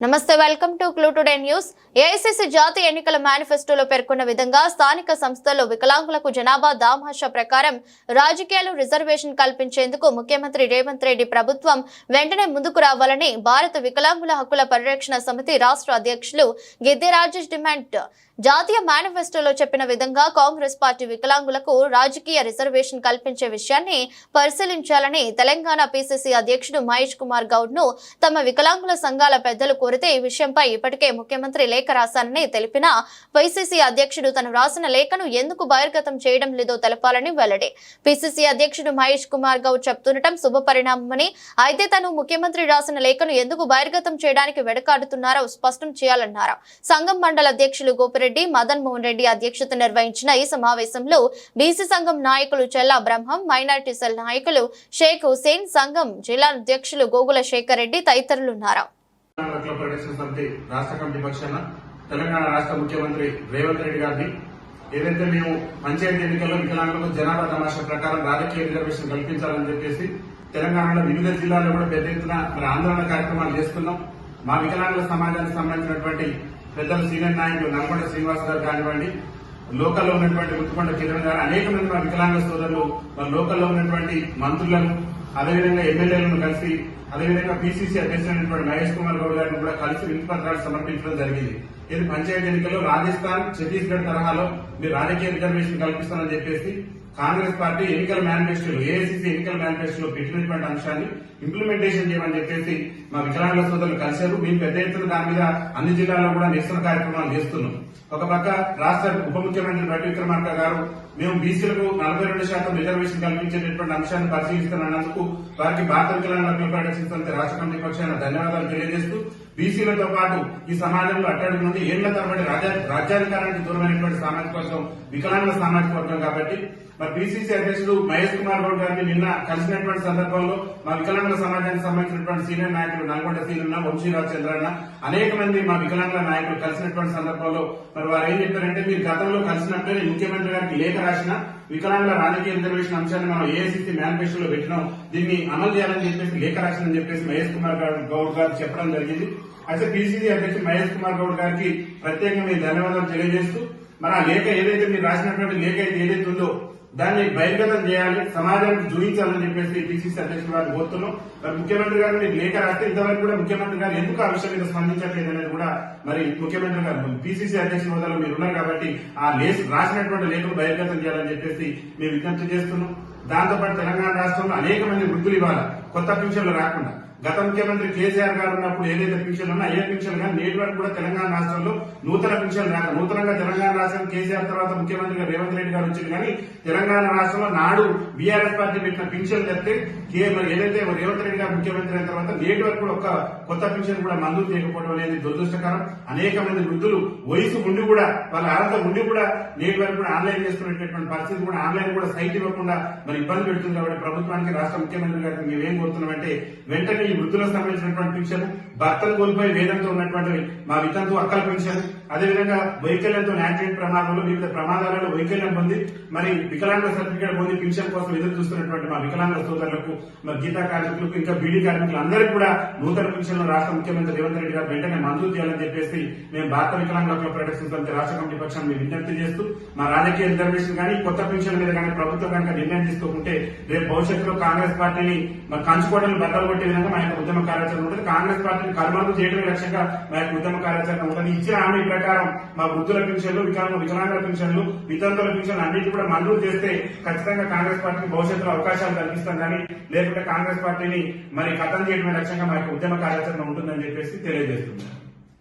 నమస్తే welcome to clue today news. AICC జాతీయ ఎన్నికల మేనిఫెస్టోలో పేర్కొన్న విధంగా స్థానిక సంస్థల్లో వికలాంగులకు జనాభా దామాషా ప్రకారం రాజకీయాలు రిజర్వేషన్ కల్పించేందుకు ముఖ్యమంత్రి రేవంత్ రెడ్డి ప్రభుత్వం వెంటనే ముందుకు రావాలని భారత వికలాంగుల హక్కుల పరిరక్షణ సమితి రాష్ట్ర అధ్యక్షులు గిద్దె రాజేష్ డిమాండ్ జాతీయ మేనిఫెస్టోలో చెప్పిన విధంగా కాంగ్రెస్ పార్టీ వికలాంగులకు రాజకీయ రిజర్వేషన్ కల్పించే విషయాన్ని పరిశీలించాలని తెలంగాణ పిసిసి అధ్యక్షుడు మహేష్ కుమార్ గౌడ్ను తమ వికలాంగుల సంఘాల పెద్దలు కోరితే ఈ విషయంపై ఇప్పటికే ముఖ్యమంత్రి లేఖ రాశానని తెలిపిన పిసిసి అధ్యక్షుడు తను రాసిన లేఖను ఎందుకు బహిర్గతం చేయడం లేదో తెలపాలని వెల్లడి. పిసిసి అధ్యక్షుడు మహేష్ కుమార్ గౌడ్ చెప్తుండటం శుభ పరిణామమని అయితే తను ముఖ్యమంత్రి రాసిన లేఖను ఎందుకు బహిర్గతం చేయడానికి వెడకాడుతున్నారో స్పష్టం చేయాలన్నారు. సంఘం మండల అధ్యక్షులు గోపిరెడ్డి రెడ్డి మదన్ మోహన్ రెడ్డి అధ్యక్షత నిర్వహించిన ఈ సమావేశంలో బీసీ సంఘం నాయకులు చెల్లా బ్రహ్మం మైనార్టీ సెల్ నాయకులు షేక్ హుసేన్ సంఘం జిల్లా అధ్యక్షులు గోగుల శేఖర్ రెడ్డి తదితరులు ఉన్నారు. తెలంగాణ రాష్ట్ర ముఖ్యమంత్రి రేవంత్ రెడ్డి గారిని ఏదైతే మేము పంచాయతీ ఎన్నికల్లో వికలాంగులకు జనాభా తమాషా ప్రకారం రాజకీయ రిజర్వేషన్ కల్పించాలని చెప్పేసి తెలంగాణలో వివిధ జిల్లాల్లో కూడా పెద్ద ఎత్తున మరి ఆందోళన కార్యక్రమాలు చేస్తున్నాం. మా వికలాంగుల సమాజానికి సంబంధించినటువంటి పెద్దలు సీనియర్ నాయకులు నల్గొండ శ్రీనివాస్ గారు కానివ్వండి లోకల్లో ఉన్నటువంటి ముత్తుకొండ కిరణ్ గారు అనేక మంది మా వికలాంగ సోదరులు లోకల్లో ఉన్నటువంటి మంత్రులను అదేవిధంగా ఎమ్మెల్యేలను కలిసి అదేవిధంగా బీసీసీ అధ్యక్షుడైనటువంటి మహేష్ కుమార్ గౌడ్ గారిని కూడా కలిసి వినతి పత్రాలు సమర్పించడం జరిగింది. ఇది పంచాయతీ ఎన్నికల్లో రాజస్థాన్ ఛత్తీస్గఢ్ తరహాలో మీరు రాజకీయ రిజర్వేషన్ కల్పిస్తానని చెప్పేసి కాంగ్రెస్ పార్టీ ఎన్నికల మేనిఫెస్టోలు ఏఐసీసీ ఎన్నికల మేనిఫెస్టోలో పెట్టినటువంటి అంశాన్ని ఇంప్లిమెంటేషన్ చేయమని చెప్పేసి మా వికలాంగుల సోదరులు కలిశారు. మేము పెద్ద ఎత్తున దాని మీద అన్ని జిల్లాల్లో కూడా నిరసన కార్యక్రమాలు చేస్తున్నాం. ఒక పక్క రాష్ట్ర ఉప ముఖ్యమంత్రి బట్టి విక్రమార్క గారు మేము బీసీలకు నలభై రెండు శాతం రిజర్వేషన్ కల్పించేటటువంటి అంశాన్ని పరిశీలిస్తున్నందుకు వారికి భారత వికలాంగుల హక్కుల పరిరక్షణ రాష్ట్ర కమిటీ పక్షాన ధన్యవాదాలు తెలియజేస్తూ బీసీలతో పాటు ఈ సమాజంలో అట్టడుగు నుండి ఏళ్ళ తరబడి రాజ్యా రాజ్యాధికారానికి దూరమైనటువంటి సామాజిక వర్గం వికలాంగుల సామాజిక వర్గం కాబట్టి మరి బీసీసీ అధ్యక్షుడు మహేష్ కుమార్ గౌడ్ గారిని నిన్న కలిసినటువంటి సందర్భంలో మా వికలాంగుల సమాజానికి సంబంధించినటువంటి సీనియర్ నాయకులు నల్గొండ సీనన్న వంశీరావు చంద్రన్న అనేక మంది మా వికలాంగుల నాయకులు కలిసినటువంటి సందర్భంలో మరి వారు ఏం చెప్పారంటే మీరు గతంలో కలిసినప్పుడే ముఖ్యమంత్రి గారికి లేఖ రాసిన వికలాంగుల రాజకీయ రిజర్వేషన్ అంశాన్ని మనం ఏఐసిసి మేనిఫెస్టోలో పెట్టినాం. దీన్ని అమలు చేయాలని చెప్పేసి లేఖ రాసిందని చెప్పేసి మహేష్ కుమార్ గారు గౌడ్ గారు చెప్పడం జరిగింది. అయితే పీసీసీ అధ్యక్షుడు మహేష్ కుమార్ గౌడ్ గారికి ప్రత్యేకంగా ధన్యవాదాలు తెలియజేస్తూ మరి ఆ లేఖ ఏదైతే మీరు రాసినటువంటి లేఖ అయితే ఏదైతే ఉందో దాన్ని బహిర్గతం చేయాలి సమాజానికి చూపించాలని చెప్పేసి పిసిసి అధ్యక్షుడు గారిని కోరుతున్నాం. మరి ముఖ్యమంత్రి గారు మీరు లేఖ రాస్తే ఇంతవరకు కూడా ముఖ్యమంత్రి గారు ఎందుకు ఆ విషయం మీద స్పందించట్లేదు అనేది కూడా మరి ముఖ్యమంత్రి గారు పిసిసి అధ్యక్షుల హోదాలో మీరు ఉన్నారు కాబట్టి ఆ లేఖ రాసినటువంటి లేఖను బహిర్గతం చేయాలని చెప్పేసి మేము విజ్ఞప్తి చేస్తున్నాం. దాంతోపాటు తెలంగాణ రాష్ట్రంలో అనేక మంది వృద్ధులు ఇవ్వాలి కొత్త పింఛన్లు రాకుండా. గత ముఖ్యమంత్రి కేసీఆర్ గారు ఉన్నప్పుడు ఏదైతే పింఛన్లు ఉన్నా ఏ పింఛన్లు కానీ నేటి వరకు కూడా తెలంగాణ రాష్ట్రంలో నూతన పింఛన్లు రాక నూతనంగా తెలంగాణ రాష్ట్రం కేసీఆర్ తర్వాత ముఖ్యమంత్రిగా రేవంత్ రెడ్డి గారు వచ్చింది కానీ తెలంగాణ రాష్ట్రంలో నాడు బీఆర్ఎస్ పార్టీ పెట్టిన పింఛన్లు తప్పితే కే- మరి ఏదైతే రేవంత్ రెడ్డి గారు ముఖ్యమంత్రి అయిన తర్వాత నేటి వరకు కూడా ఒక కొత్త పింఛన్ కూడా మంజూరు చేయకపోవడం అనేది దురదృష్టకరం. అనేక మంది వృద్ధులు వయసు ఉండి కూడా వాళ్ళ అర్హత ఉండి కూడా నేటి వరకు కూడా ఆన్లైన్ చేసుకునేటటువంటి పరిస్థితి కూడా ఆన్లైన్ కూడా సైట్ ఇవ్వకుండా మరి ఇబ్బంది పెడుతుంది కాబట్టి ప్రభుత్వానికి రాష్ట్ర ముఖ్యమంత్రి గారికి మేమేం కోరుతున్నామంటే వెంటనే ఈ వృద్ధులకు సంబంధించినటువంటి పింఛన్ భర్తలు కోల్పోయి వేదంతో ఉన్నటువంటి మా వితంతు అక్కల పింఛన్ అదేవిధంగా వైకల్యంతో యాక్సిడెంట్ ప్రమాదంలో వివిధ ప్రమాదాలలో వైకల్యం పొంది మరి వికలాంగ సర్టిఫికేట్ పొంది పింఛన్ కోసం ఎదురు చూస్తున్నటువంటి మా వికలాంగ సోదరులకు మరి గీతా కార్మికులకు ఇంకా బీడీ కార్మికులు అందరికీ కూడా నూతన పింఛన్లు రాష్ట్ర ముఖ్యమంత్రి రేవంత్ రెడ్డి గారు వెంటనే మంజూరు చేయాలని చెప్పేసి మేము భారత వికలాంగుల ప్రకటిస్తున్న రాష్ట్ర కమిటీ పక్షాన్ని మేము విజ్ఞప్తి చేస్తూ మా రాజకీయ రిజర్వేషన్ కానీ కొత్త పింఛన్ మీద కానీ ప్రభుత్వం కనుక నిర్ణయం తీసుకోకుంటే రేపు భవిష్యత్తులో కాంగ్రెస్ పార్టీని మరి కంచుకోవడం బద్దలు కొట్టే విధంగా మా యొక్క ఉద్యమ కార్యాచరణ ఉంటుంది. కాంగ్రెస్ పార్టీని కర్మలు చేయడమే లక్ష్యంగా మా యొక్క ఉద్యమ కార్యాచరణ ఉంటుంది. ఇచ్చిన హామీ ప్రకారం మా వృద్ధుల పెన్షన్లు వికలాంగ వికలాంగుల పింఛన్లు వితంతుల పెన్షన్లు అన్నింటి కూడా మంజూరు చేస్తే ఖచ్చితంగా కాంగ్రెస్ పార్టీకి భవిష్యత్తులో అవకాశాలు కల్పిస్తాం కానీ లేకుంటే కాంగ్రెస్ పార్టీని మరి ఖతం చేయడమే లక్ష్యంగా మా యొక్క ఉద్యమ కార్యాచరణ ఉంటుందని చెప్పేసి తెలియజేస్తున్నారు